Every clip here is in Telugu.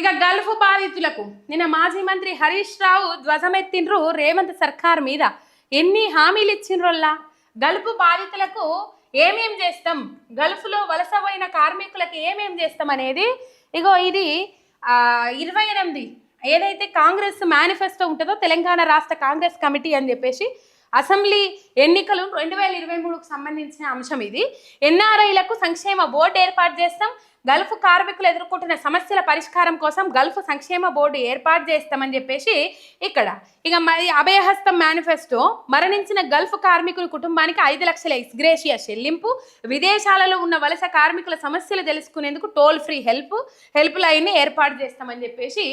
ఇక గల్ఫ్ బాధితులకు నిన్న మాజీ మంత్రి హరీష్ రావు ధ్వజమెత్తిండ్రు రేవంత్ సర్కార్ మీద. ఎన్ని హామీలు ఇచ్చిండ్రోల్లా గల్ఫ్ బాధితులకు ఏమేం చేస్తాం? గల్ఫ్లో వలస పోయిన కార్మికులకు ఏమేం చేస్తాం అనేది? ఇగో ఇది ఇరవై ఎనిమిది ఏదైతే కాంగ్రెస్ మేనిఫెస్టో ఉంటుందో తెలంగాణ రాష్ట్ర కాంగ్రెస్ కమిటీ అని చెప్పేసి అసెంబ్లీ ఎన్నికలు రెండు వేల ఇరవై మూడుకు సంబంధించిన అంశం ఇది. ఎన్ఆర్ఐలకు సంక్షేమ బోర్డు ఏర్పాటు చేస్తాం. గల్ఫ్ కార్మికులు ఎదుర్కొంటున్న సమస్యల పరిష్కారం కోసం గల్ఫ్ సంక్షేమ బోర్డు ఏర్పాటు చేస్తామని చెప్పేసి ఇక్కడ. ఇక మరి అభయహస్తం మేనిఫెస్టో మరణించిన గల్ఫ్ కార్మికుల కుటుంబానికి ఐదు లక్షల ఎక్స్గ్రేషియా చెల్లింపు విదేశాలలో ఉన్న వలస కార్మికుల సమస్యలు తెలుసుకునేందుకు toll free help help line ఏర్పాటు చేస్తామని చెప్పేసి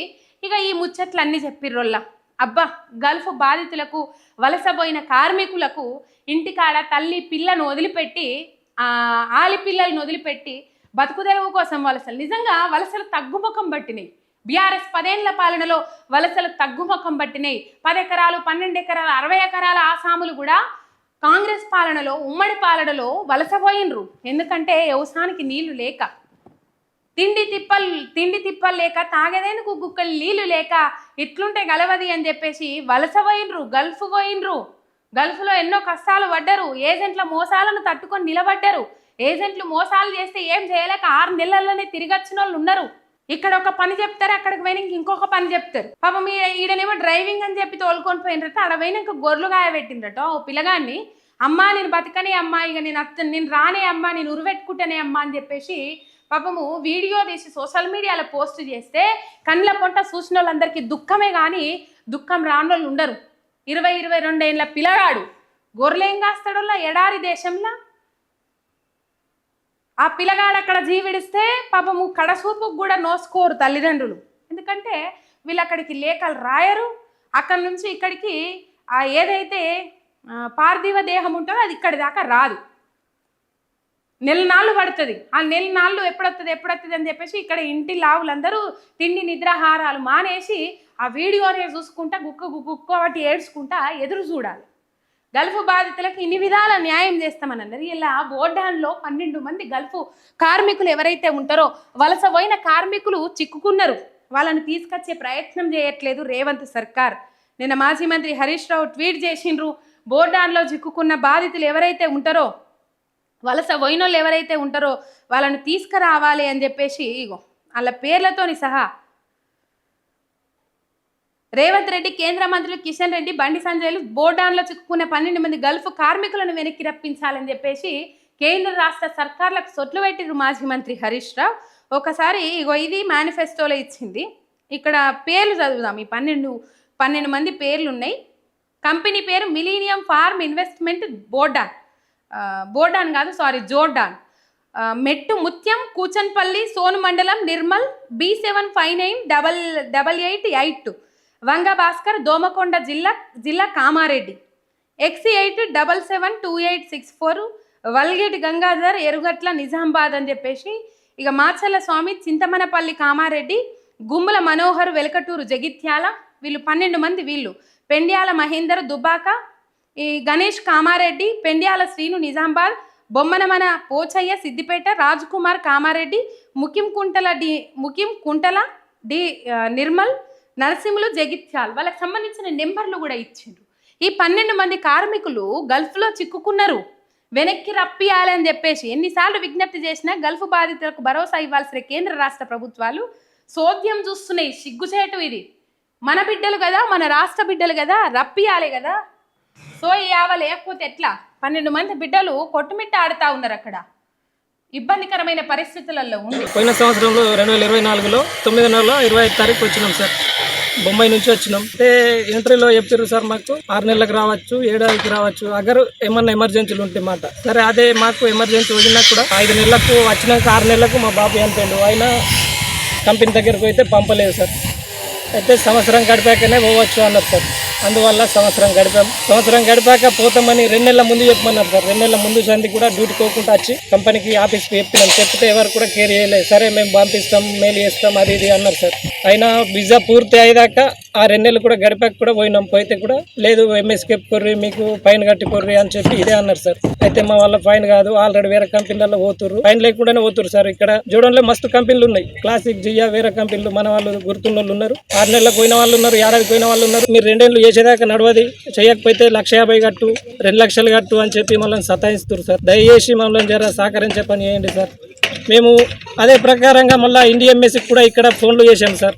ఇక ఈ ముచ్చట్లన్నీ చెప్పిర్రొల్లా అబ్బా గల్ఫ్ బాధితులకు వలసపోయిన కార్మికులకు ఇంటికాడ తల్లి పిల్లను వదిలిపెట్టి ఆలి పిల్లలను వదిలిపెట్టి బతుకుదెరవు కోసం వలసలు. నిజంగా వలసలు తగ్గుముఖం పట్టినాయి. బీఆర్ఎస్ పదేళ్ళ పాలనలో వలసలు తగ్గుముఖం పట్టినాయి. పది ఎకరాలు పన్నెండు ఎకరాలు అరవై ఎకరాల ఆసాములు కూడా కాంగ్రెస్ పాలనలో ఉమ్మడి పాలనలో వలసపోయినరు. ఎందుకంటే వ్యవసాయానికి నీళ్ళు లేక. తిండి తిప్పలు తిండి తిప్పలు లేక తాగేదేందుకు గుక్కలు నీళ్ళు లేక ఇట్లుంటే గలవది అని చెప్పేసి వలస పోయినరు గల్ఫ్ పోయినరు గల్ఫ్లో ఎన్నో కష్టాలు పడ్డరు. ఏజెంట్ల మోసాలను తట్టుకొని నిలబడ్డరు. ఏజెంట్లు మోసాలు చేస్తే ఏం చేయలేక ఆరు నెలల్లోనే తిరిగొచ్చిన వాళ్ళు ఉన్నారు. ఇక్కడ ఒక పని చెప్తారు అక్కడికి పోయినాక ఇంకొక పని చెప్తారు. పాపం ఈడనేమో డ్రైవింగ్ అని చెప్పి తోలుకొని పోయినరట ఆడ పోయినాక గొర్రెలు గాయబెట్టిండ్రట ఓ పిల్లగాన్ని అమ్మా నేను బతకనే అమ్మా ఇక నేను అత్త నేను రానే అమ్మా నేను ఉరువెట్టుకుంటానే అమ్మా అని చెప్పేసి పాపము వీడియో తీసి సోషల్ మీడియాలో పోస్ట్ చేస్తే కండ్ల పొంట చూసిన వాళ్ళందరికీ దుఃఖమే కానీ దుఃఖం రాని వాళ్ళు ఉండరు. ఇరవై ఇరవై రెండేళ్ళ పిల్లగాడు గొర్రెలేం కాస్తాడోళ్ళ? ఎడారి దేశంలో? ఆ పిల్లగాడు అక్కడ జీవిడిస్తే పాపము కడసూపుకు కూడా నోసుకోరు తల్లిదండ్రులు. ఎందుకంటే వీళ్ళు అక్కడికి లేఖలు రాయరు. అక్కడి నుంచి ఇక్కడికి ఏదైతే పార్థివ దేహం ఉంటుందో అది ఇక్కడి దాకా రాదు. నెల నాళ్ళు పడుతుంది. ఆ నెల నాళ్ళు ఎప్పుడొస్తుంది ఎప్పుడొస్తుంది అని చెప్పేసి ఇక్కడ ఇంటి లావులందరూ తిండి నిద్రాహారాలు మానేసి ఆ వీడియోని చూసుకుంటా గుక్క గుక్కు వాటి ఏడ్చుకుంటా ఎదురు చూడాలి. గల్ఫ్ బాధితులకు ఇన్ని విధాల న్యాయం చేస్తామని అన్నది ఇలా బోర్డాన్లో పన్నెండు మంది గల్ఫ్ కార్మికులు ఎవరైతే ఉంటారో వలస పోయిన కార్మికులు చిక్కుకున్నారు. వాళ్ళని తీసుకొచ్చే ప్రయత్నం చేయట్లేదు రేవంత్ సర్కార్. నిన్న మాజీ మంత్రి హరీష్ రావు ట్వీట్ చేసిండ్రు. బోర్డాన్లో చిక్కుకున్న బాధితులు ఎవరైతే ఉంటారో వలస పోయినోళ్ళు ఎవరైతే ఉంటారో వాళ్ళని తీసుకురావాలి అని చెప్పేసి ఇగో వాళ్ళ పేర్లతోని సహా రేవంత్ రెడ్డి కేంద్ర మంత్రులు కిషన్ రెడ్డి బండి సంజయ్లు బోర్డాన్లో చిక్కుకున్న పన్నెండు మంది గల్ఫ్ కార్మికులను వెనక్కి రప్పించాలని చెప్పేసి కేంద్ర రాష్ట్ర సర్కార్లకు సొట్లు పెట్టిరు మాజీ మంత్రి హరీష్ రావు. ఒకసారి ఇగో ఇది మేనిఫెస్టోలో ఇచ్చింది. ఇక్కడ పేర్లు చదువుదాం. ఈ పన్నెండు పన్నెండు మంది పేర్లు ఉన్నాయి కంపెనీ పేరు millennium farm investment Bordan. Bordan కాదు సారీ జోర్డాన్. మెట్టు ముత్యం కూచన్పల్లి సోను మండలం Nirmal B seven five nine double double eight eight. Two Vanga Bhaskar Domakonda జిల్లా జిల్లా Kamareddy. X eight double seven two eight six four. Valgeti Gangadhar Erugatla Nizamabad అని చెప్పేసి ఇక మాచల్ల స్వామి చింతమనపల్లి కామారెడ్డి గుమ్మల మనోహర్ వెలకటూరు జగిత్యాల వీళ్ళు పన్నెండు మంది వీళ్ళు. పెండ్యాల మహేందర్ దుబాక ఈ గణేష్ కామారెడ్డి పెండ్యాల శ్రీను నిజామాబాద్ బొమ్మనమన పోచయ్య సిద్దిపేట రాజ్కుమార్ కామారెడ్డి ముకిం కుంటల డి ముకిం కుంటల డి నిర్మల్ నరసింహులు జగిత్యాల్ వాళ్ళకి సంబంధించిన నెంబర్లు కూడా ఇచ్చిండ్రు. ఈ పన్నెండు మంది కార్మికులు గల్ఫ్లో చిక్కుకున్నారు. వెనక్కి రప్పియాలి అని చెప్పేసి ఎన్నిసార్లు విజ్ఞప్తి చేసినా గల్ఫ్ బాధితులకు భరోసా ఇవ్వాల్సిన కేంద్ర రాష్ట్ర ప్రభుత్వాలు సోద్యం చూస్తున్నాయి. సిగ్గుచేటు ఇది. మన బిడ్డలు కదా మన రాష్ట్ర బిడ్డలు కదా రప్పియాలి కదా. సో యావ లేకపోతే ఎట్లా? పన్నెండు మంది బిడ్డలు కొట్టుమిట్ట ఆడుతా ఉన్నారు అక్కడ. ఇబ్బందికరమైన పరిస్థితులలో ఉంది పోయిన సంవత్సరంలో రెండు వేల ఇరవై నాలుగులో తొమ్మిది నెలలో ఇరవై ఐదు తారీఖు వచ్చినాం సార్. బొంబాయి నుంచి వచ్చినాం. అంటే ఎంట్రీలో చెప్తారు సార్ మాకు. ఆరు నెలలకు రావచ్చు ఏడాదికి రావచ్చు. అగరు ఏమన్నా ఎమర్జెన్సీలు ఉంటే మాట. సరే అదే మాకు ఎమర్జెన్సీ వదిలినా కూడా ఐదు నెలలకు వచ్చినాక ఆరు నెలలకు మా బాబు చనిపోయిండు ఆయన కంపెనీ దగ్గరకు అయితే పంపలేదు సార్. అయితే సంవత్సరం గడిపాకనే పోవచ్చు అన్నారు సార్. అందువల్ల సంవత్సరం గడిపాం. సంవత్సరం గడిపాక పోతామని రెండు నెలల ముందు చెప్పమన్నారు సార్. రెండు నెలల ముందు సంది కూడా డ్యూటీ పోకుండా వచ్చి కంపెనీకి ఆఫీస్కి చెప్పినాం. చెప్తే ఎవరు కూడా కేర్ చేయలేదు. సరే మేము పంపిస్తాం మెయిల్ చేస్తాం అది ఇది అన్నారు సార్. అయినా వీసా పూర్తి అయ్యాక ఆ రెండు నెలలు కూడా గడిపాక కూడా పోయినాం. పోయితే కూడా లేదు ఎంఎస్కేప్ కొర్రి మీకు ఫైన్ కట్టి కొర్రి అని చెప్పి ఇదే అన్నారు సార్. అయితే మా వాళ్ళ ఫైన్ కాదు ఆల్రెడీ వేరే కంపెనీలలో పోతురు ఫైన్ లేకుండానే పోతురు సార్ ఇక్కడ. చూడంలో మస్తు కంపెనీలు ఉన్నాయి. క్లాసిక్ జియా వేరే కంపెనీలు మన వాళ్ళు గుర్తున్న వాళ్ళు ఉన్నారు. ఆరు నెలలకు పోయిన వాళ్ళు ఉన్నారు ఏడాది పోయిన వాళ్ళు ఉన్నారు. మీరు రెండేళ్ళు చేసేదాకా నడవది చేయకపోతే లక్ష యాభై కట్టు రెండు లక్షలు కట్టు అని చెప్పి మమ్మల్ని సతాయిస్తారు సార్. దయచేసి మమ్మల్ని జర సహకరించే పని చేయండి సార్. మేము అదే ప్రకారంగా మళ్ళీ ఇండిఎంఎస్కి కూడా ఇక్కడ ఫోన్లు చేశాం సార్.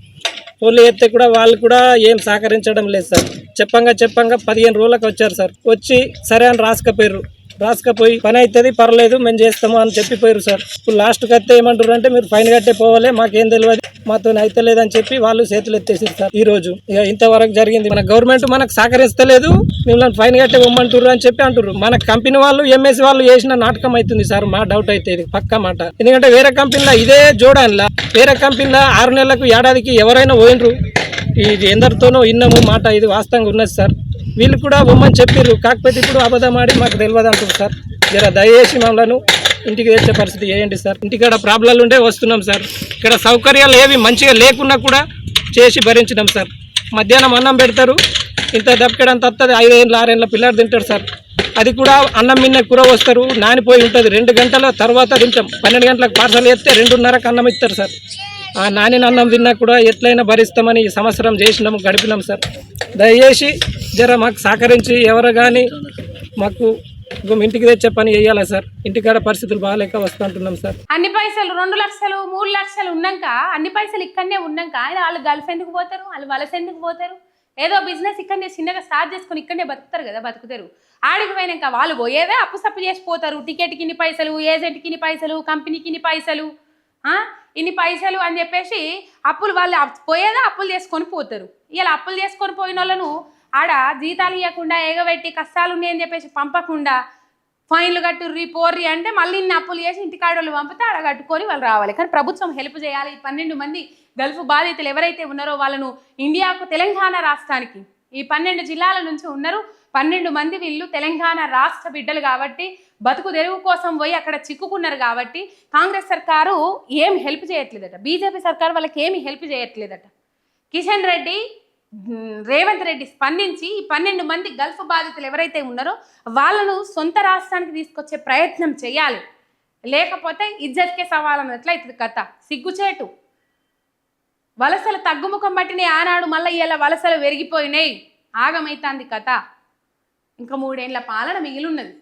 ఫోన్లు చేస్తే కూడా వాళ్ళు కూడా ఏం సహకరించడం లేదు సార్. చెప్పంగా చెప్పంగా పదిహేను రోజులకు వచ్చారు సార్. వచ్చి సరే అని రాసుకపోయారు రాసుకపోయి పని అవుతుంది పర్లేదు మేము చేస్తాము అని చెప్పిపోయారు సార్. ఇప్పుడు లాస్ట్కి వస్తే ఏమంటారు అంటే మీరు ఫైన్ కట్టే పోవాలి మాకేం తెలియదు మాతో అయితే అని చెప్పి వాళ్ళు చేతులు ఎత్తేసారు సార్ ఈ రోజు. ఇక ఇంతవరకు జరిగింది. మన గవర్నమెంట్ మనకు సహకరిస్తలేదు మిమ్మల్ని ఫైన్ కట్టే పొమ్మంటారు అని చెప్పి అంటారు మన కంపెనీ వాళ్ళు ఎంఎస్సీ వాళ్ళు చేసిన నాటకం అవుతుంది సార్ మా డౌట్ అయితే ఇది పక్క మాట. ఎందుకంటే వేరే కంపెనీలో ఇదే జోడాన్లా. వేరే కంపెనీలో ఆరు నెలలకు ఏడాదికి ఎవరైనా పోయినరు ఇది ఎందరితోనో ఇన్నము మాట ఇది వాస్తవంగా ఉన్నది సార్. వీళ్ళు కూడా బొమ్మని చెప్పారు కాకపోతే ఇప్పుడు అబద్ధం ఆడి మాకు తెలియదు అంటుంది సార్. జర దయచేసి మమ్మల్ని ఇంటికి తెచ్చే పరిస్థితి చేయండి సార్. ఇంటికాడ ప్రాబ్లాలు ఉండే వస్తున్నాం సార్. ఇక్కడ సౌకర్యాలు ఏవి మంచిగా లేకున్నా కూడా చేసి భరించినాం సార్. మధ్యాహ్నం అన్నం పెడతారు. ఇంత దప్పకడంత వస్తుంది ఐదేళ్ళ ఆరేళ్ళ పిల్లలు తింటారు సార్. అది కూడా అన్నం మిన్న కూర వస్తారు. నానిపోయి ఉంటుంది. రెండు గంటల తర్వాత తింటాం. పన్నెండు గంటలకు పార్సల్ వేస్తే రెండున్నరకు అన్నం ఇస్తారు సార్. ఆ నానిన అన్నం తిన్నా కూడా ఎట్లయినా భరిస్తామని ఈ సంవత్సరం చేసినాము గడిపినాం సార్. దయచేసి జర మాకు సహకరించి ఎవరు కానీ మాకు ఇంటికి తెచ్చే పని చేయాలా సార్? ఇంటికాడ పరిస్థితులు బాగాలేక వస్తుంటున్నాం సార్. అన్ని పైసలు రెండు లక్షలు మూడు లక్షలు ఉన్నాక అన్ని పైసలు ఇక్కడనే ఉన్నాక వాళ్ళు గల్ఫ్ ఎందుకు పోతారు? వాళ్ళు వలస ఎందుకు పోతారు? ఏదో బిజినెస్ ఇక్కడనే చిన్నగా స్టార్ట్ చేసుకొని ఇక్కడనే బతుకుతారు కదా బతుకుతారు. ఆడికి పోయినాక వాళ్ళు పోయేదే అప్పు సప్పు చేసిపోతారు టికెట్కి ఇన్ని పైసలు ఏజెంట్కి ఇన్ని పైసలు కంపెనీకి ఇన్ని పైసలు ఇన్ని పైసలు అని చెప్పేసి అప్పులు వాళ్ళు అప్- పోయేదే అప్పులు చేసుకొని పోతారు. ఇలా అప్పులు చేసుకొని పోయిన వాళ్ళను ఆడ జీతాలు ఇవ్వకుండా ఎగబెట్టి కష్టాలు ఉన్నాయని చెప్పేసి పంపకుండా ఫైన్లు కట్టుర్రి పోర్రి అంటే మళ్ళీ ఇన్ని అప్పులు చేసి ఇంటికాడోళ్ళు పంపితే ఆడ కట్టుకొని వాళ్ళు రావాలి. కానీ ప్రభుత్వం హెల్ప్ చేయాలి. ఈ పన్నెండు మంది గల్ఫ్ బాధితులు ఎవరైతే ఉన్నారో వాళ్ళను ఇండియాకు తెలంగాణ రాష్ట్రానికి ఈ పన్నెండు జిల్లాల నుంచి ఉన్నారు. పన్నెండు మంది వీళ్ళు తెలంగాణ రాష్ట్ర బిడ్డలు కాబట్టి బతుకు తెరువు కోసం పోయి అక్కడ చిక్కుకున్నారు కాబట్టి కాంగ్రెస్ సర్కారు ఏం హెల్ప్ చేయట్లేదట. బీజేపీ సర్కారు వాళ్ళకి ఏమి హెల్ప్ చేయట్లేదట. కిషన్ రెడ్డి రేవంత్ రెడ్డి స్పందించి ఈ పన్నెండు మంది గల్ఫ్ బాధితులు ఎవరైతే ఉన్నారో వాళ్ళను సొంత రాష్ట్రానికి తీసుకొచ్చే ప్రయత్నం చేయాలి. లేకపోతే ఇజ్జత్కే సవాల్ అన్నట్లు కథ. సిగ్గుచేటు. వలసలు తగ్గుముఖం పట్టినాయి ఆనాడు మళ్ళీ ఇలా వలసలు పెరిగిపోయినాయి ఆగమైతాంది కథ. ఇంకా మూడేళ్ళ పాలన మిగిలిన్నది.